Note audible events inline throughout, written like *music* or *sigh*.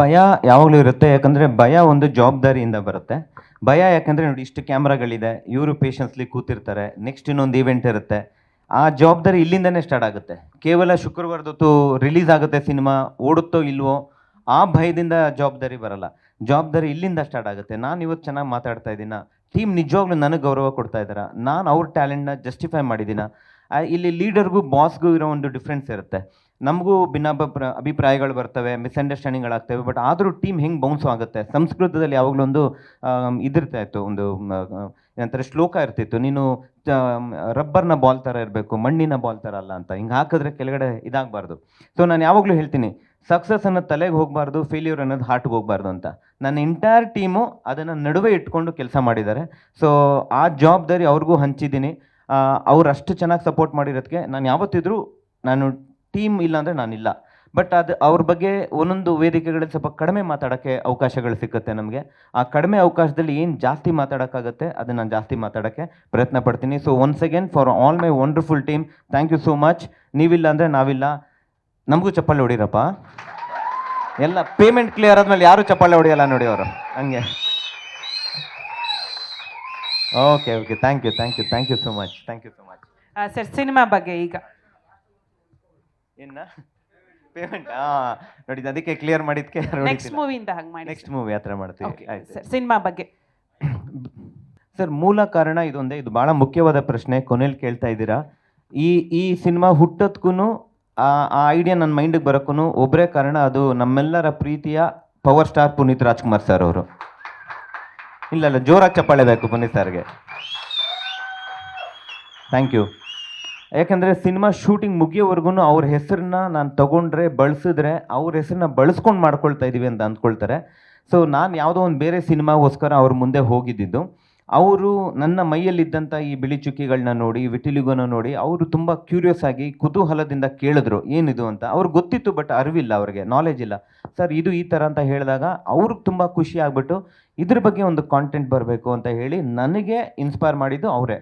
ಭಯ ಯಾವಾಗಲೂ ಇರುತ್ತೆ, ಯಾಕಂದರೆ ಭಯ ಒಂದು ಜವಾಬ್ದಾರಿಯಿಂದ ಬರುತ್ತೆ. ಭಯ ಯಾಕಂದರೆ ನೋಡಿ, ಇಷ್ಟು ಕ್ಯಾಮ್ರಾಗಳಿದೆ, ಇವರು ಪೇಷನ್ಸ್ಲಿ ಕೂತಿರ್ತಾರೆ ನೆಕ್ಸ್ಟ್ ಇನ್ನೊಂದು ಈವೆಂಟ್ ಇರುತ್ತೆ. ಆ ಜವಾಬ್ದಾರಿ ಇಲ್ಲಿಂದನೇ ಸ್ಟಾರ್ಟ್ ಆಗುತ್ತೆ. ಕೇವಲ ಶುಕ್ರವಾರದೊತ್ತು ರಿಲೀಸ್ ಆಗುತ್ತೆ ಸಿನಿಮಾ ಓಡುತ್ತೋ ಇಲ್ವೋ, ಆ ಭಯದಿಂದ ಜವಾಬ್ದಾರಿ ಬರಲ್ಲ. ಜವಾಬ್ದಾರಿ ಇಲ್ಲಿಂದ ಸ್ಟಾರ್ಟ್ ಆಗುತ್ತೆ. ನಾನು ಇವತ್ತು ಚೆನ್ನಾಗಿ ಮಾತಾಡ್ತಾ ಇದ್ದೀನ? ಟೀಮ್ ನಿಜವಾಗ್ಲೂ ನನಗೆ ಗೌರವ ಕೊಡ್ತಾ ಇದ್ದಾರೆ? ನಾನು ಅವ್ರ ಟ್ಯಾಲೆಂಟ್ನ ಜಸ್ಟಿಫೈ ಮಾಡಿದ್ದೀನ? ಇಲ್ಲಿ ಲೀಡರ್ಗೂ ಬಾಸ್ಗೂ ಇರೋ ಒಂದು ಡಿಫ್ರೆನ್ಸ್ ಇರುತ್ತೆ. ನಮಗೂ ಭಿನ್ನಾಭ ಅಭಿಪ್ರಾಯಗಳು ಬರ್ತವೆ ಮಿಸ್ಅಂಡರ್ಸ್ಟ್ಯಾಂಡಿಂಗ್ಗಳಾಗ್ತವೆ ಬಟ್ ಆದರೂ ಟೀಮ್ ಹೆಂಗೆ ಬೌನ್ಸ್ ಆಗುತ್ತೆ? ಸಂಸ್ಕೃತದಲ್ಲಿ ಯಾವಾಗಲೂ ಒಂದು ಆಮ್, ಇದಿರ್ತಾ ಇತ್ತು ಒಂದು ಏನಂತಾರೆ ಶ್ಲೋಕ ಇರ್ತಿತ್ತು ನೀನು ರಬ್ಬರ್ನ ಬಾಲ್ ಥರ ಇರಬೇಕು ಮಣ್ಣಿನ ಬಾಲ್ ಥರ ಅಲ್ಲ ಅಂತ ಹಿಂಗೆ ಹಾಕಿದ್ರೆ ಕೆಳಗಡೆ ಇದಾಗಬಾರ್ದು. ಸೊ ನಾನು ಯಾವಾಗಲೂ ಹೇಳ್ತೀನಿ ಸಕ್ಸಸ್ ಅನ್ನೋದು ತಲೆಗೆ ಹೋಗಬಾರ್ದು ಫೇಲ್ಯೂರ್ ಅನ್ನೋದು ಹಾರ್ಟ್ಗೆ ಹೋಗಬಾರ್ದು ಅಂತ. ನನ್ನ ಎಂಟೈರ್ ಟೀಮು ಅದನ್ನು ನಡುವೆ ಇಟ್ಕೊಂಡು ಕೆಲಸ ಮಾಡಿದ್ದಾರೆ. ಸೊ ಆ ಜವಾಬ್ದಾರಿ ಅವ್ರಿಗೂ ಹಂಚಿದ್ದೀನಿ. ಅವ್ರು ಅಷ್ಟು ಚೆನ್ನಾಗಿ ಸಪೋರ್ಟ್ ಮಾಡಿರೋದಕ್ಕೆ ನಾನು ಯಾವತ್ತಿದ್ರೂ ನಾನು ಟೀಮ್ ಇಲ್ಲ ಅಂದರೆ ನಾನಿಲ್ಲ. ಬಟ್ ಅದು ಅವ್ರ ಬಗ್ಗೆ ಒಂದೊಂದು ವೇದಿಕೆಗಳಲ್ಲಿ ಸ್ವಲ್ಪ ಕಡಿಮೆ ಮಾತಾಡೋಕ್ಕೆ ಅವಕಾಶಗಳು ಸಿಕ್ಕುತ್ತೆ ನಮಗೆ. ಆ ಕಡಿಮೆ ಅವಕಾಶದಲ್ಲಿ ಏನು ಜಾಸ್ತಿ ಮಾತಾಡೋಕ್ಕಾಗುತ್ತೆ ಅದನ್ನು ನಾನು ಜಾಸ್ತಿ ಮಾತಾಡೋಕ್ಕೆ ಪ್ರಯತ್ನ ಪಡ್ತೀನಿ. So once again for all my wonderful team thank you so much ನೀವಿಲ್ಲ ಅಂದರೆ ನಾವಿಲ್ಲ. ನಮಗೂ ಚಪ್ಪಾಳೆ ಹೊಡಿರಪ್ಪ. ಎಲ್ಲ ಪೇಮೆಂಟ್ ಕ್ಲಿಯರ್ ಆದಮೇಲೆ ಯಾರು ಚಪ್ಪಾಳೆ ಹೊಡೆಯಲ್ಲ ನೋಡಿ ಅವರು. ಹಂಗೆ. Okay okay thank you thank you thank you so much thank you so much sir cinema ಬಗ್ಗೆ ಈಗ. ಇನ್ನ ಪೇಮೆಂಟ್? ಹಾ ನೋಡಿ ಅದಕ್ಕೆ ಕ್ಲಿಯರ್ ಮಾಡಿದ್ಕೆ ನೆಕ್ಸ್ಟ್ ಮೂವಿಯಿಂದ ಹಂಗೆ ಮಾಡಿ ನೆಕ್ಸ್ಟ್ ಮೂವಿ ಆ ಥರ ಮಾಡ್ತೀವಿ ಆಯ್ತು. ಸರ್ ಸಿನಿಮಾ ಬಗ್ಗೆ. ಸರ್ ಮೂಲ ಕಾರಣ ಇದೊಂದೇ ಇದು ಬಹಳ ಮುಖ್ಯವಾದ ಪ್ರಶ್ನೆ ಕೊನೆಯಲ್ಲಿ ಕೇಳ್ತಾ ಇದ್ದೀರಾ? ಈ ಈ ಸಿನಿಮಾ ಹುಟ್ಟೋದ್ಕೂ ಆ ಆ ಐಡಿಯಾ ನನ್ನ ಮೈಂಡಿಗೆ ಬರೋಕ್ಕೂ ಒಬ್ಬರೇ ಕಾರಣ ಅದು ನಮ್ಮೆಲ್ಲರ ಪ್ರೀತಿಯ power star Puneeth Rajkumar sir ಅವರು. ಇಲ್ಲ ಇಲ್ಲ ಜೋರಾಗಿ ಚಪ್ಪಾಳೆ ಬೇಕು ಪುನೀತ್ ಸರ್ಗೆ. ಥ್ಯಾಂಕ್ ಯು ಯಾಕಂದರೆ ಸಿನಿಮಾ ಶೂಟಿಂಗ್ ಮುಗಿಯೋವರೆಗೂ ಅವ್ರ ಹೆಸರನ್ನ ನಾನು ತೊಗೊಂಡ್ರೆ, ಬಳಸಿದ್ರೆ ಅವ್ರ ಹೆಸರನ್ನ ಬಳಸ್ಕೊಂಡು ಮಾಡ್ಕೊಳ್ತಾ ಇದ್ದೀವಿ ಅಂತ ಅಂದ್ಕೊಳ್ತಾರೆ. ಸೊ ನಾನು ಯಾವುದೋ ಒಂದು ಬೇರೆ ಸಿನಿಮಾಗೋಸ್ಕರ ಅವ್ರ ಮುಂದೆ ಹೋಗಿದ್ದಿದ್ದು ಅವರು ನನ್ನ ಮೈಯಲ್ಲಿದ್ದಂಥ ಈ ಬಿಳಿ ಚುಕ್ಕಿಗಳನ್ನ ನೋಡಿ ವಿಟಿಲಿಗೋನ ನೋಡಿ, ಅವರು ತುಂಬ ಕ್ಯೂರಿಯಸ್ ಆಗಿ ಕುತೂಹಲದಿಂದ ಕೇಳಿದ್ರು, ಏನಿದು ಅಂತ. ಅವ್ರಿಗೆ ಗೊತ್ತಿತ್ತು ಬಟ್ ಅರಿವಿಲ್ಲ ಅವ್ರಿಗೆ ನಾಲೆಜ್ ಇಲ್ಲ. ಸರ್ ಇದು ಈ ಥರ ಅಂತ ಹೇಳಿದಾಗ ಅವ್ರಿಗೆ ತುಂಬ ಖುಷಿ ಆಗ್ಬಿಟ್ಟು, ಇದ್ರ ಬಗ್ಗೆ ಒಂದು ಕಾಂಟೆಂಟ್ ಬರಬೇಕು ಅಂತ ಹೇಳಿ ನನಗೆ ಇನ್ಸ್ಪೈರ್ ಮಾಡಿದ್ದು ಅವರೇ.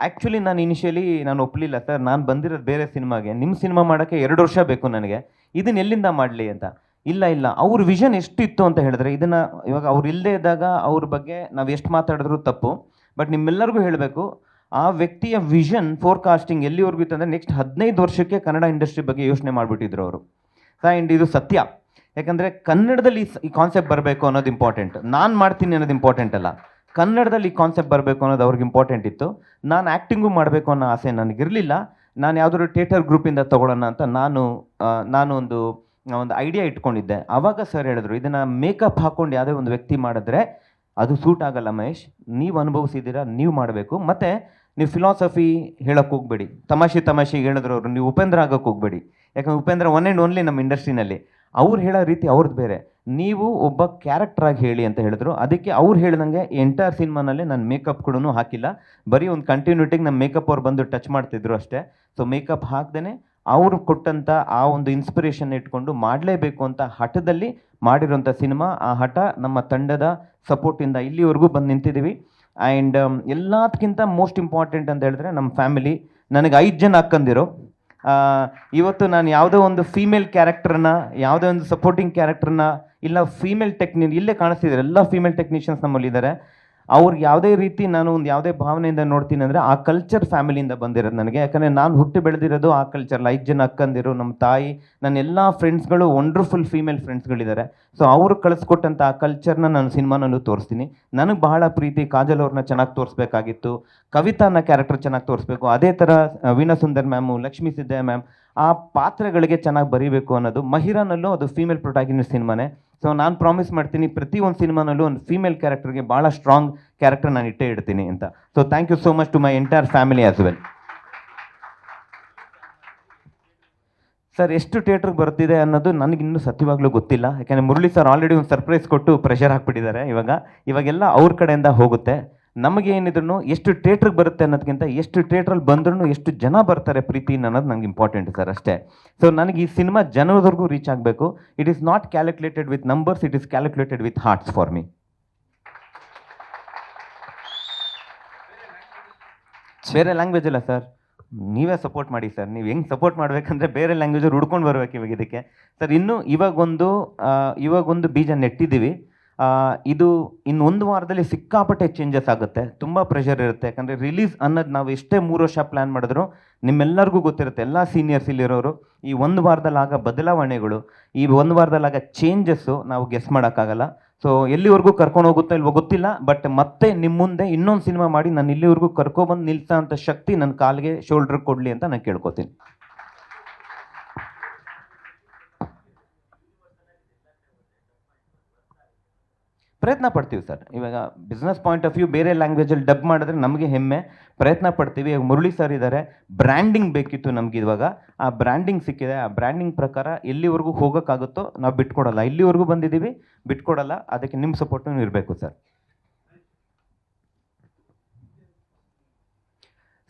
ಆ್ಯಕ್ಚುಲಿ ನಾನು ಇನಿಷಿಯಲಿ ನಾನು ಒಪ್ಪಲಿಲ್ಲ ಸರ್ ನಾನು ಬಂದಿರೋದು ಬೇರೆ ಸಿನಿಮಾಗೆ. ನಿಮ್ಮ ಸಿನಿಮಾ ಮಾಡೋಕ್ಕೆ ಎರಡು ವರ್ಷ ಬೇಕು ನನಗೆ. ಇದನ್ನ ಎಲ್ಲಿಂದ ಮಾಡಲಿ ಅಂತ? ಇಲ್ಲ ಇಲ್ಲ. ಅವ್ರ ವಿಷನ್ ಎಷ್ಟಿತ್ತು ಅಂತ ಹೇಳಿದ್ರೆ, ಇದನ್ನು ಇವಾಗ ಅವ್ರು ಇಲ್ಲದೇ ಇದ್ದಾಗ ಅವ್ರ ಬಗ್ಗೆ ನಾವು ಎಷ್ಟು ಮಾತಾಡಿದ್ರು ತಪ್ಪು. ಬಟ್ ನಿಮ್ಮೆಲ್ಲರಿಗೂ ಹೇಳಬೇಕು, ಆ ವ್ಯಕ್ತಿಯ ವಿಷನ್ ಫೋರ್ಕಾಸ್ಟಿಂಗ್ ಎಲ್ಲಿವರೆಗೂ ಇತ್ತು ಅಂದರೆ ನೆಕ್ಸ್ಟ್ ಹದಿನೈದು ವರ್ಷಕ್ಕೆ ಕನ್ನಡ ಇಂಡಸ್ಟ್ರಿ ಬಗ್ಗೆ ಯೋಚನೆ ಮಾಡಿಬಿಟ್ಟಿದ್ರು ಅವರು. ಆ್ಯಂಡ್ ಇದು ಸತ್ಯ. ಯಾಕಂದರೆ ಕನ್ನಡದಲ್ಲಿ ಈ ಕಾನ್ಸೆಪ್ಟ್ ಬರಬೇಕು ಅನ್ನೋದು ಇಂಪಾರ್ಟೆಂಟ್ ನಾನು ಮಾಡ್ತೀನಿ ಅನ್ನೋದು ಇಂಪಾರ್ಟೆಂಟ್ ಅಲ್ಲ. ಕನ್ನಡದಲ್ಲಿ ಕಾನ್ಸೆಪ್ಟ್ ಬರಬೇಕು ಅನ್ನೋದು ಅವ್ರಿಗೆ ಇಂಪಾರ್ಟೆಂಟ್ ಇತ್ತು. ನಾನು ಆ್ಯಕ್ಟಿಂಗು ಮಾಡಬೇಕು ಅನ್ನೋ ಆಸೆ ನನಗಿರಲಿಲ್ಲ. ನಾನು ಯಾವುದಾದ್ರು ಥಿಯೇಟರ್ ಗ್ರೂಪಿಂದ ತೊಗೊಳ್ಳೋಣ ಅಂತ ನಾನು ನಾನು ಒಂದು ಒಂದು ಐಡಿಯಾ ಇಟ್ಕೊಂಡಿದ್ದೆ. ಆವಾಗ ಸರ್ ಹೇಳಿದ್ರು, ಇದನ್ನು ಮೇಕಪ್ ಹಾಕ್ಕೊಂಡು ಯಾವುದೇ ಒಂದು ವ್ಯಕ್ತಿ ಮಾಡಿದ್ರೆ ಅದು ಸೂಟ್ ಆಗಲ್ಲ ಮಹೇಶ್. ನೀವು ಅನುಭವಿಸಿದ್ದೀರಾ, ನೀವು ಮಾಡಬೇಕು. ಮತ್ತು ನೀವು ಫಿಲಾಸಫಿ ಹೇಳೋಕ್ಕೆ ಹೋಗಬೇಡಿ. ತಮಾಷೆ ತಮಾಷೆಗೆ ಹೇಳಿದ್ರು ಅವರು, ನೀವು ಉಪೇಂದ್ರ ಆಗೋಕ್ಕೆ ಹೋಗಬೇಡಿ. ಯಾಕಂದ್ರೆ ಉಪೇಂದ್ರ ಒನ್ ಆ್ಯಂಡ್ ಓನ್ಲಿ ನಮ್ಮ ಇಂಡಸ್ಟ್ರಿನಲ್ಲಿ ಅವ್ರು ಹೇಳೋ ರೀತಿ ಅವ್ರದ್ದು ಬೇರೆ. ನೀವು ಒಬ್ಬ ಕ್ಯಾರೆಕ್ಟ್ರಾಗಿ ಹೇಳಿ ಅಂತ ಹೇಳಿದ್ರು. ಅದಕ್ಕೆ ಅವ್ರು ಹೇಳಿದಂಗೆ ಎಂಟೈರ್ ಸಿನಿಮಾನಲ್ಲಿ ನಾನು ಮೇಕಪ್ ಕೂಡ ಹಾಕಿಲ್ಲ. ಬರೀ ಒಂದು ಕಂಟಿನ್ಯೂಟಿಗೆ ನಮ್ಮ ಮೇಕಪ್ ಅವ್ರು ಬಂದು ಟಚ್ ಮಾಡ್ತಿದ್ರು ಅಷ್ಟೇ. ಸೊ ಮೇಕಪ್ ಹಾಕ್ದೇ ಅವರು ಕೊಟ್ಟಂಥ ಆ ಒಂದು ಇನ್ಸ್ಪಿರೇಷನ್ ಇಟ್ಕೊಂಡು ಮಾಡಲೇಬೇಕು ಅಂತ ಹಠದಲ್ಲಿ ಮಾಡಿರೋಂಥ ಸಿನಿಮಾ ಆ ಹಠ ನಮ್ಮ ತಂಡದ ಸಪೋರ್ಟಿಂದ ಇಲ್ಲಿವರೆಗೂ ಬಂದು ನಿಂತಿದ್ದೀವಿ ಆ್ಯಂಡ್ ಎಲ್ಲದಕ್ಕಿಂತ ಮೋಸ್ಟ್ ಇಂಪಾರ್ಟೆಂಟ್ ಅಂತ ಹೇಳಿದ್ರೆ ನಮ್ಮ ಫ್ಯಾಮಿಲಿ ನನಗೆ ಐದು ಜನ ಅಕ್ಕಂದಿರು. ಇವತ್ತು ನಾನು ಯಾವುದೋ ಒಂದು ಫೀಮೇಲ್ ಕ್ಯಾರೆಕ್ಟರ್ನ ಯಾವುದೋ ಒಂದು ಸಪೋರ್ಟಿಂಗ್ ಕ್ಯಾರೆಕ್ಟರ್ನ ಇಲ್ಲ ಫೀಮೇಲ್ ಟೆಕ್ನಿ ಇಲ್ಲೇ ಕಾಣಿಸ್ತಿದ್ದಾರೆ ಎಲ್ಲ ಫೀಮೇಲ್ ಟೆಕ್ನಿಷಿಯನ್ಸ್ ನಮ್ಮಲ್ಲಿದ್ದಾರೆ. ಅವ್ರಿಗೆ ಯಾವುದೇ ರೀತಿ ನಾನು ಒಂದು ಯಾವುದೇ ಭಾವನೆಯಿಂದ ನೋಡ್ತೀನಿ ಅಂದರೆ ಆ ಕಲ್ಚರ್ ಫ್ಯಾಮಿಲಿಯಿಂದ ಬಂದಿರೋದು ನನಗೆ. ಯಾಕಂದರೆ ನಾನು ಹುಟ್ಟಿ ಬೆಳೆದಿರೋದು ಆ ಕಲ್ಚರ್ ಐದು ಜನ ಅಕ್ಕಂದಿರು, ನಮ್ಮ ತಾಯಿ, ನನ್ನ ಎಲ್ಲ ಫ್ರೆಂಡ್ಸ್ಗಳು ವಂಡರ್ಫುಲ್ ಫೀಮೇಲ್ ಫ್ರೆಂಡ್ಸ್ಗಳಿದ್ದಾರೆ ಸೊ ಅವರು ಕಳಿಸ್ಕೊಟ್ಟಂಥ ಆ ಕಲ್ಚರ್ನ ನಾನು ಸಿನಿಮಾನಲ್ಲೂ ತೋರಿಸ್ತೀನಿ. ನನಗೆ ಬಹಳ ಪ್ರೀತಿ. ಕಾಜಲ್ ಅವ್ರನ್ನ ಚೆನ್ನಾಗಿ ತೋರಿಸ್ಬೇಕಾಗಿತ್ತು. ಕವಿತಾ ಅನ್ನೋ ಕ್ಯಾರೆಕ್ಟರ್ ಚೆನ್ನಾಗಿ ತೋರಿಸ್ಬೇಕು. ಅದೇ ಥರ ವೀಣಾ ಸುಂದರ್ ಮ್ಯಾಮು, ಲಕ್ಷ್ಮೀ ಸಿದ್ದಯ್ಯ ಮ್ಯಾಮ್, ಆ ಪಾತ್ರಗಳಿಗೆ ಚೆನ್ನಾಗಿ ಬರೀಬೇಕು ಅನ್ನೋದು. ಮಹಿರಾನಲ್ಲೂ ಅದು ಫೀಮೇಲ್ ಪ್ರೊಟಾಗಿನ ಸಿನಿಮಾನೇ. ಸೊ ನಾನು ಪ್ರಾಮಿಸ್ ಮಾಡ್ತೀನಿ, ಪ್ರತಿ ಒಂದು ಸಿನಿಮಾನಲ್ಲೂ ಒಂದು ಫೀಮೇಲ್ ಕ್ಯಾರೆಕ್ಟರ್ಗೆ ಭಾಳ ಸ್ಟ್ರಾಂಗ್ ಕ್ಯಾರೆಕ್ಟರ್ ನಾನು ಇಟ್ಟೇ ಇಡ್ತೀನಿ ಅಂತ. So thank you so much to my entire family as well sir ಎಷ್ಟು ಥಿಯೇಟ್ರಿಗೆ ಬರ್ತಿದೆ ಅನ್ನೋದು ನನಗಿನ್ನೂ ಸತ್ಯವಾಗ್ಲೂ ಗೊತ್ತಿಲ್ಲ. ಯಾಕಂದರೆ ಮುರಳಿ ಸರ್ ಆಲ್ರೆಡಿ ಒಂದು ಸರ್ಪ್ರೈಸ್ ಕೊಟ್ಟು ಪ್ರೆಷರ್ ಹಾಕ್ಬಿಟ್ಟಿದ್ದಾರೆ ಇವಾಗ. ಇವಾಗೆಲ್ಲ ಅವ್ರ ಕಡೆಯಿಂದ ಹೋಗುತ್ತೆ. ನಮಗೆ ಏನಿದ್ರು ಎಷ್ಟು ಥಿಯೇಟ್ರಿಗೆ ಬರುತ್ತೆ ಅನ್ನೋದಕ್ಕಿಂತ ಎಷ್ಟು ಥಿಯೇಟ್ರಲ್ಲಿ ಬಂದ್ರೂ ಎಷ್ಟು ಜನ ಬರ್ತಾರೆ ಪ್ರೀತಿ ಅನ್ನೋದು ನಂಗೆ ಇಂಪಾರ್ಟೆಂಟ್ ಸರ್ ಅಷ್ಟೇ. ಸೊ ನನಗೆ ಈ ಸಿನಿಮಾ ಜನರವರೆಗೂ ರೀಚ್ ಆಗಬೇಕು. It is not calculated with numbers it is calculated with hearts for me ಬೇರೆ ಲ್ಯಾಂಗ್ವೇಜ್ ಅಲ್ಲ ಸರ್ ನೀವೇ ಸಪೋರ್ಟ್ ಮಾಡಿ ಸರ್ ನೀವು ಹೆಂಗೆ ಸಪೋರ್ಟ್ ಮಾಡಬೇಕಂದ್ರೆ ಬೇರೆ ಲ್ಯಾಂಗ್ವೇಜಲ್ಲಿ ಹುಡ್ಕೊಂಡು ಬರ್ಬೇಕು ಇವಾಗ ಇದಕ್ಕೆ. ಸರ್ ಇನ್ನು ಇವಾಗೊಂದು ಇವಾಗೊಂದು ಬೀಜ ನೆಟ್ಟಿದ್ದೀವಿ. ಇದು ಇನ್ನು ಒಂದು ವಾರದಲ್ಲಿ ಸಿಕ್ಕಾಪಟ್ಟೆ ಚೇಂಜಸ್ ಆಗುತ್ತೆ. ತುಂಬ ಪ್ರೆಷರ್ ಇರುತ್ತೆ. ಯಾಕಂದರೆ ರಿಲೀಸ್ ಅನ್ನೋದು ನಾವು ಎಷ್ಟೇ ಮೂರು ವರ್ಷ ಪ್ಲ್ಯಾನ್ ಮಾಡಿದ್ರು ನಿಮ್ಮೆಲ್ಲರಿಗೂ ಗೊತ್ತಿರುತ್ತೆ. ಎಲ್ಲ ಸೀನಿಯರ್ಸ್ ಇಲ್ಲಿರೋರು ಈ ಒಂದು ವಾರದಲ್ಲಿ ಆಗ ಬದಲಾವಣೆಗಳು, ಈ ಒಂದು ವಾರದಲ್ಲಿ ಆಗ ಚೇಂಜಸ್ಸು ನಾವು ಗೆಸ್ ಮಾಡೋಕ್ಕಾಗಲ್ಲ. ಸೊ ಎಲ್ಲಿವರೆಗೂ ಕರ್ಕೊಂಡು ಹೋಗುತ್ತೋ ಇಲ್ವೋ ಗೊತ್ತಿಲ್ಲ. ಬಟ್ ಮತ್ತೆ ನಿಮ್ಮ ಮುಂದೆ ಇನ್ನೊಂದು ಸಿನಿಮಾ ಮಾಡಿ ನಾನು ಇಲ್ಲಿವರೆಗೂ ಕರ್ಕೊಬಂದು ನಿಲ್ಸೋ ಅಂತ ಶಕ್ತಿ ನನ್ನ ಕಾಲಿಗೆ ಶೋಲ್ಡರ್ ಕೊಡಲಿ ಅಂತ ನಾನು ಕೇಳ್ಕೊತೀನಿ. ಪ್ರಯತ್ನ ಪಡ್ತೀವಿ ಸರ್. ಇವಾಗ ಬಿಸ್ನೆಸ್ ಪಾಯಿಂಟ್ ಆಫ್ ವ್ಯೂ ಬೇರೆ ಲ್ಯಾಂಗ್ವೇಜಲ್ಲಿ ಡಬ್ ಮಾಡಿದ್ರೆ ನಮಗೆ ಹೆಮ್ಮೆ. ಪ್ರಯತ್ನ ಪಡ್ತೀವಿ. ಇವಾಗ ಮುರಳಿ ಸರ್ ಇದ್ದಾರೆ ಬ್ರ್ಯಾಂಡಿಂಗ್ ಬೇಕಿತ್ತು ನಮ್ಗೆ ಇವಾಗ. ಆ ಬ್ರ್ಯಾಂಡಿಂಗ್ ಸಿಕ್ಕಿದೆ. ಆ ಬ್ರ್ಯಾಂಡಿಂಗ್ ಪ್ರಕಾರ ಎಲ್ಲಿವರೆಗೂ ಹೋಗೋಕ್ಕಾಗುತ್ತೋ ನಾವು ಬಿಟ್ಕೊಡಲ್ಲ. ಇಲ್ಲಿವರೆಗೂ ಬಂದಿದ್ದೀವಿ, ಬಿಟ್ಕೊಡಲ್ಲ. ಅದಕ್ಕೆ ನಿಮ್ಮ ಸಪೋರ್ಟು ಇರಬೇಕು ಸರ್.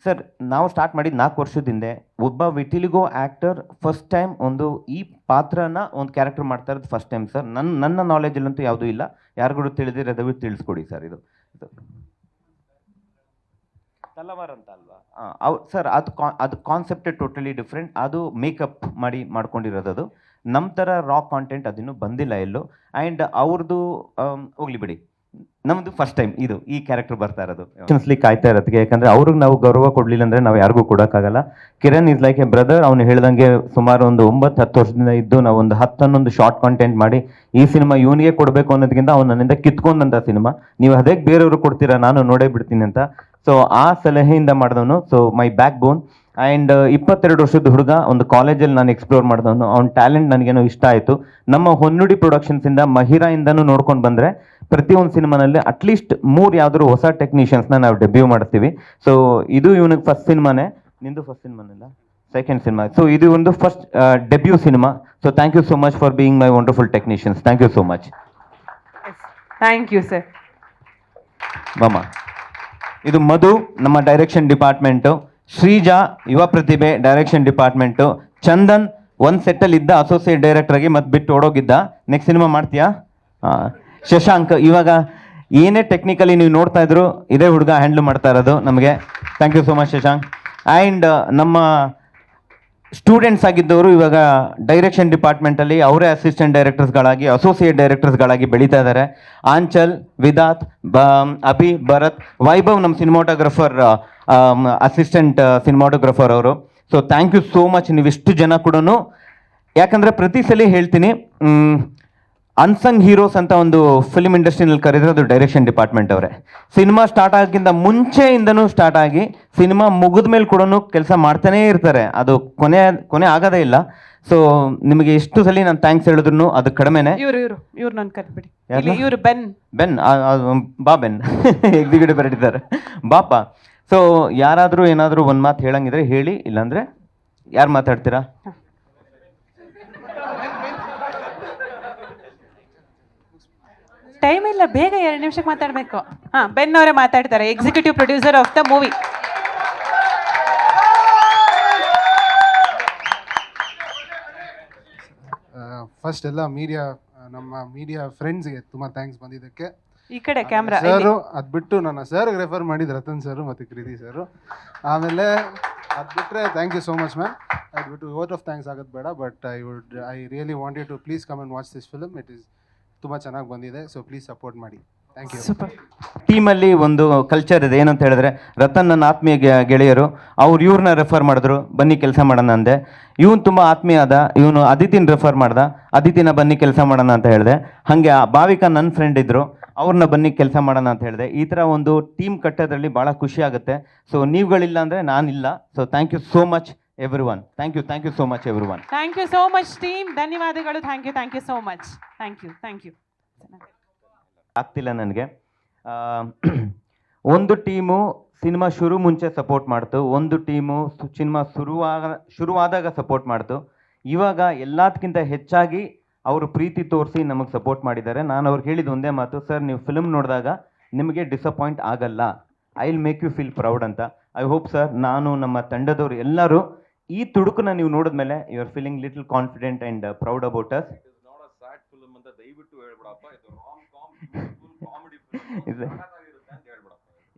ಸರ್, ನಾವು ಸ್ಟಾರ್ಟ್ ಮಾಡಿದ ನಾಲ್ಕು ವರ್ಷದ ಹಿಂದೆ ಒಬ್ಬ ವಿಟಿಲಿಗೋ ಆ್ಯಕ್ಟರ್ ಫಸ್ಟ್ ಟೈಮ್ ಒಂದು ಈ ಪಾತ್ರನ ಒಂದು ಕ್ಯಾರೆಕ್ಟರ್ ಮಾಡ್ತಾ ಇರೋದು ಫಸ್ಟ್ ಟೈಮ್ ಸರ್. ನನ್ನ ನನ್ನ ನಾಲೆಜಲ್ಲಂತೂ ಯಾವುದೂ ಇಲ್ಲ. ಯಾರಿಗೂ ತಿಳಿದಿರೋ ದಯವಿಟ್ಟು ತಿಳಿಸ್ಕೊಡಿ ಸರ್ ಇದು. ತಲವಾರ್ ಅಂತ ಅಲ್ವಾ? ಸರ್, ಅದು ಕಾ, ಅದು ಕಾನ್ಸೆಪ್ಟೇ ಟೋಟಲಿ ಡಿಫ್ರೆಂಟ್ ಅದು ಮೇಕಪ್ ಮಾಡಿ ಮಾಡ್ಕೊಂಡಿರೋದು ಅದು. ನಮ್ಮ ಥರ ರಾ ಕಾಂಟೆಂಟ್ ಅದಿನ್ನೂ ಬಂದಿಲ್ಲ ಎಲ್ಲೂ. ಆ್ಯಂಡ್ ಅವ್ರದ್ದು ಹೋಗ್ಲಿ ಬಿಡಿ. ನಮ್ಮದು ಫಸ್ಟ್ ಟೈಮ್ ಇದು, ಈ ಕ್ಯಾರೆಕ್ಟರ್ ಬರ್ತಾ ಇರೋದು. ಸ್ಲಿಕ್ ಕಾಯ್ತಾ ಇರೋದಕ್ಕೆ, ಯಾಕಂದ್ರೆ ಅವ್ರಿಗೆ ನಾವು ಗೌರವ ಕೊಡ್ಲಿಲ್ಲ ಅಂದ್ರೆ ನಾವು ಯಾರಿಗೂ ಕೊಡೋಕ್ಕಾಗಲ್ಲ. Kiran is like a brother ಅವ್ನು ಹೇಳ್ದಂಗೆ ಸುಮಾರು ಒಂದು ಒಂಬತ್ತು ಹತ್ತು ವರ್ಷದಿಂದ ಇದ್ದು ನಾವು ಒಂದು ಹತ್ತು ಹನ್ನೊಂದು ಶಾರ್ಟ್ ಕಾಂಟೆಂಟ್ ಮಾಡಿ, ಈ ಸಿನಿಮಾ ಇವನಿಗೆ ಕೊಡಬೇಕು ಅನ್ನೋದಕ್ಕಿಂತ ಅವ್ನು ನನ್ನಿಂದ ಕಿತ್ಕೊಂಡಂತ ಸಿನಿಮಾ. ನೀವು ಅದೇ ಬೇರೆಯವರು ಕೊಡ್ತೀರಾ, ನಾನು ನೋಡೇ ಬಿಡ್ತೀನಿ ಅಂತ. ಸೊ ಆ ಸಲಹೆಯಿಂದ ಮಾಡಿದವನು so my back bone and ಇಪ್ಪತ್ತೆರಡು ವರ್ಷದ ಹುಡುಗ ಒಂದು ಕಾಲೇಜಲ್ಲಿ ನಾನು ಎಕ್ಸ್ಪ್ಲೋರ್ ಮಾಡಿದವನು. ಅವ್ನ ಟ್ಯಾಲೆಂಟ್ ನನಗೇನೋ ಇಷ್ಟ ಆಯಿತು. ನಮ್ಮ ಹೊನ್ನುಡಿ ಪ್ರೊಡಕ್ಷನ್ಸಿಂದ ಮಹಿರಾಯಿಂದನೂ ನೋಡ್ಕೊಂಡು ಬಂದರೆ ಪ್ರತಿಯೊಂದು ಸಿನಿಮಾನಲ್ಲಿ ಅಟ್ಲೀಸ್ಟ್ ಮೂರು ಯಾವ್ದಾದ್ರು ಹೊಸ ಟೆಕ್ನಿಷಿಯನ್ಸ್ನ ನಾವು ಡೆಬ್ಯೂ ಮಾಡ್ತೀವಿ. ಸೊ ಇದು ಇವನಿಗೆ ಫಸ್ಟ್ ಸಿನಿಮಾನೇ. ನಿಂದು ಫಸ್ಟ್ ಸಿನಿಮಾನಿಲ್ಲ? Second cinema. ಸೊ ಇದು ಒಂದು first debut cinema. So thank you so much for being my wonderful technicians thank you so much thank you sir ಮಾಮ. ಇದು ಮಧು ನಮ್ಮ ಡೈರೆಕ್ಷನ್ ಡಿಪಾರ್ಟ್ಮೆಂಟು ಶ್ರೀಜಾ ಯುವ ಪ್ರತಿಭೆ ಡೈರೆಕ್ಷನ್ ಡಿಪಾರ್ಟ್ಮೆಂಟು. ಚಂದನ್ ಒಂದು ಸೆಟ್ಟಲ್ಲಿ ಇದ್ದ ಅಸೋಸಿಯೇಟ್ ಡೈರೆಕ್ಟ್ರಾಗಿ ಮತ್ತೆ ಬಿಟ್ಟು ಓಡೋಗಿದ್ದ. ನೆಕ್ಸ್ಟ್ ಸಿನಿಮಾ ಮಾಡ್ತೀಯಾ? ಶಶಾಂಕ್, ಇವಾಗ ಏನೇ ಟೆಕ್ನಿಕಲಿ ನೀವು ನೋಡ್ತಾ ಇದ್ರು ಇದೇ ಹುಡುಗ ಹ್ಯಾಂಡ್ಲ್ ಮಾಡ್ತಾ ಇರೋದು ನಮಗೆ. Thank you so much Shashank. And ನಮ್ಮ ಸ್ಟೂಡೆಂಟ್ಸ್ ಆಗಿದ್ದವರು ಇವಾಗ ಡೈರೆಕ್ಷನ್ ಡಿಪಾರ್ಟ್ಮೆಂಟಲ್ಲಿ ಅವರೇ ಅಸಿಸ್ಟೆಂಟ್ ಡೈರೆಕ್ಟರ್ಸ್ಗಳಾಗಿ, ಅಸೋಸಿಯೇಟ್ ಡೈರೆಕ್ಟರ್ಸ್ಗಳಾಗಿ ಬೆಳೀತಾ ಇದ್ದಾರೆ ಆಂಚಲ್, ವಿದಾತ್, ಬ, ಅಭಿ, ಭರತ್, ವೈಭವ್, ನಮ್ಮ ಸಿನಿಮಾಟೋಗ್ರಫರ್ ಅಸಿಸ್ಟೆಂಟ್ ಸಿನಿಮಾಟೋಗ್ರಫರ್ ಅವರು. So thank you so much ನೀವಿಷ್ಟು ಜನ ಕೂಡ ಯಾಕಂದರೆ ಪ್ರತಿ ಸಲ ಹೇಳ್ತೀನಿ ಅನ್ಸಂಗ್ ಹೀರೋಸ್ ಅಂತ ಒಂದು ಫಿಲ್ಮ್ ಇಂಡಸ್ಟ್ರಿನಲ್ಲಿ ಕರೆದ್ರೆ ಅದು ಡೈರೆಕ್ಷನ್ ಡಿಪಾರ್ಟ್ಮೆಂಟ್ ಅವರೇ. ಸಿನಿಮಾ ಸ್ಟಾರ್ಟ್ ಆಗೋಕ್ಕಿಂತ ಮುಂಚೆಯಿಂದನೂ ಸ್ಟಾರ್ಟ್ ಆಗಿ ಸಿನಿಮಾ ಮುಗಿದ ಮೇಲೆ ಕೂಡ ಕೆಲಸ ಮಾಡ್ತಾನೇ ಇರ್ತಾರೆ. ಅದು ಕೊನೆ ಕೊನೆ ಆಗೋದೇ ಇಲ್ಲ. ಸೊ ನಿಮಗೆ ಎಷ್ಟು ಸಲ ನಾನು ಥ್ಯಾಂಕ್ಸ್ ಹೇಳಿದ್ರು ಅದು ಕಡಿಮೆನೆ. ಇವರು ಇವ್ರು ಇವ್ರು ನಾನು ಕರ್ಬಿಡಿ ಯಾರ್ನ? ಬೆನ್. ಬೆನ್ ಬಾ ಬೆನ್. *laughs* ಎಕ್ಸಿಕ್ಯೂಟಿವ್ ಬರೆದಿದ್ದಾರೆ ಬಾಪ. ಸೊ ಯಾರಾದರೂ ಏನಾದರೂ ಒಂದು ಮಾತು ಹೇಳಂಗಿದ್ರೆ ಹೇಳಿ ಇಲ್ಲಾಂದರೆ ಯಾರು ಮಾತಾಡ್ತೀರಾ? ಟೈಮ್ ಇಲ್ಲ ಬೇಗ ಎರಡು ನಿಮಿಷಕ್ಕೆ ಮಾತಾಡಬೇಕು. ಹಾ ಬೆನ್ ಅವರೇ ಮಾತಾಡ್ತಾರೆ executive producer of the movie first ಎಲ್ಲ ಮೀಡಿಯಾ ನಮ್ಮ ಮೀಡಿಯಾ ಫ್ರೆಂಡ್ಸ್ಗೆ ತುಂಬ ಥ್ಯಾಂಕ್ಸ್ ಬಂದಿದ್ದಕ್ಕೆ. ಈ ಕಡೆ ಕ್ಯಾಮ್ರಾ ಸರ್ ಅದ್ ಬಿಟ್ಟು ನನ್ನ ಸರ್ ರೆಫರ್ ಮಾಡಿದ ರತನ್ ಸರ್ ಮತ್ತೆ ಕೃತಿ ಸರ್ ಆಮೇಲೆ ಅದ್ ಬಿಟ್ರೆ thank you so much ma'am ಅದ್ ಬಿಟ್ಟು ವೋಟ್ ಆಫ್ ಥ್ಯಾಂಕ್ಸ್ ಆಗೋದು ಬೇಡ but I would I really wanted to please come and watch this film it is ತುಂಬಾ ಚೆನ್ನಾಗಿ ಬಂದಿದೆ ಸೊ ಪ್ಲೀಸ್ ಸಪೋರ್ಟ್ ಮಾಡಿ. ಥ್ಯಾಂಕ್ ಯು ಸೂಪರ್ ಟೀಮಲ್ಲಿ ಒಂದು ಕಲ್ಚರ್ ಇದೆ ಏನಂತ ಹೇಳಿದ್ರೆ ರತನ್ ನನ್ನ ಆತ್ಮೀಯ ಗೆಳೆಯರು ಅವ್ರು ಇವ್ರನ್ನ ರೆಫರ್ ಮಾಡಿದ್ರು ಬನ್ನಿ ಕೆಲಸ ಮಾಡೋಣ ಅಂದೆ. ಇವನು ತುಂಬ ಆತ್ಮೀಯ ಅದ ಇವನು ಅದಿತಿನ ರೆಫರ್ ಮಾಡ್ದ ಅದಿತಿನ ಬನ್ನಿ ಕೆಲಸ ಮಾಡೋಣ ಅಂತ ಹೇಳಿದೆ. ಹಾಗೆ ಆ ಭಾವಿಕ ನನ್ನ ಫ್ರೆಂಡ್ ಇದ್ರು ಅವ್ರನ್ನ ಬನ್ನಿ ಕೆಲಸ ಮಾಡೋಣ ಅಂತ ಹೇಳಿದೆ. ಈ ಥರ ಒಂದು ಟೀಮ್ ಕಟ್ಟೋದ್ರಲ್ಲಿ ಭಾಳ ಖುಷಿ ಆಗುತ್ತೆ. ಸೊ ನೀವುಗಳಿಲ್ಲ ಅಂದರೆ ನಾನಿಲ್ಲ. So thank you so much everyone thank you thank you so much everyone thank you so much team ಧನ್ಯವಾದಗಳು. Thank you thank you so much thank you thank you ಆಗ್ತಿಲ್ಲ ನನಗೆ. *clears throat* ಒಂದು ಟೀಮು ಸಿನಿಮಾ ಶುರು ಮುಂಚೆ support ಮಾಡ್ತು. ಒಂದು team cinema ಶುರುವಾಗ ಶುರುವಾದಾಗ ಸಪೋರ್ಟ್ ಮಾಡ್ತು. ಇವಾಗ ಎಲ್ಲದಕ್ಕಿಂತ ಹೆಚ್ಚಾಗಿ ಅವರು ಪ್ರೀತಿ ತೋರಿಸಿ ನಮಗೆ ಸಪೋರ್ಟ್ ಮಾಡಿದ್ದಾರೆ. ನಾನು ಅವ್ರಿಗೆ ಹೇಳಿದ ಒಂದೇ ಮಾತು ಸರ್ ನೀವು ಫಿಲ್ಮ್ ನೋಡಿದಾಗ ನಿಮಗೆ ಡಿಸಪಾಯಿಂಟ್ ಆಗಲ್ಲ. I will make you feel proud ಅಂತ. ಐ ಹೋಪ್ ಸರ್ ನಾನು ನಮ್ಮ ತಂಡದವರು ಎಲ್ಲರೂ ಈ ತುಡುಕನ್ನ ನೀವು ನೋಡಿದ್ಮೇಲೆ you are feeling little confident and proud about us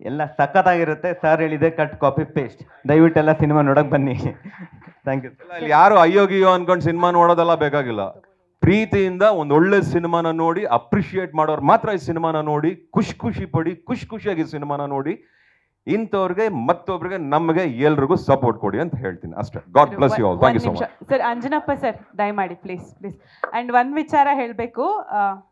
ಎಲ್ಲ ಸಖತ್ತಾಗಿರುತ್ತೆ. ಸರ್ ಹೇಳಿದೆ ಕಟ್ ಕಾಪಿ ಪೇಸ್ಟ್ ದಯವಿಟ್ಟು ಎಲ್ಲ ಸಿನಿಮಾ ನೋಡಕ್ ಬನ್ನಿ. *laughs* ಥ್ಯಾಂಕ್ ಯು ಇಲ್ಲಿ ಯಾರು ಅಯ್ಯೋಗಿಯೋ ಅನ್ಕೊಂಡು ಸಿನಿಮಾ ನೋಡೋದೆಲ್ಲ ಬೇಕಾಗಿಲ್ಲ. ಪ್ರೀತಿಯಿಂದ ಒಂದು ಒಳ್ಳೆ ಸಿನಿಮಾನ ನೋಡಿ ಅಪ್ರಿಷಿಯೇಟ್ ಮಾಡೋರು ಮಾತ್ರ ಈ ಸಿನಿಮಾನ ನೋಡಿ ಖುಷಿ ಖುಷಿ ಪಡಿ ಖುಷಿ ಖುಷಿಯಾಗಿ ಈ ಸಿನಿಮಾನ ನೋಡಿ ಇಂಥವ್ರಿಗೆ ಮತ್ತೊಬ್ರಿಗೆ ನಮಗೆ ಎಲ್ರಿಗೂ ಸಪೋರ್ಟ್ ಕೊಡಿ ಅಂತ ಹೇಳ್ತೀನಿ. ಅಷ್ಟೇ. God bless you all thank you so much sir Anjanappa sir ದಯಮಾಡಿ ಪ್ಲೀಸ್ ಪ್ಲೀಸ್ ಆ್ಯಂಡ್ ಒಂದು ವಿಚಾರ ಹೇಳಬೇಕು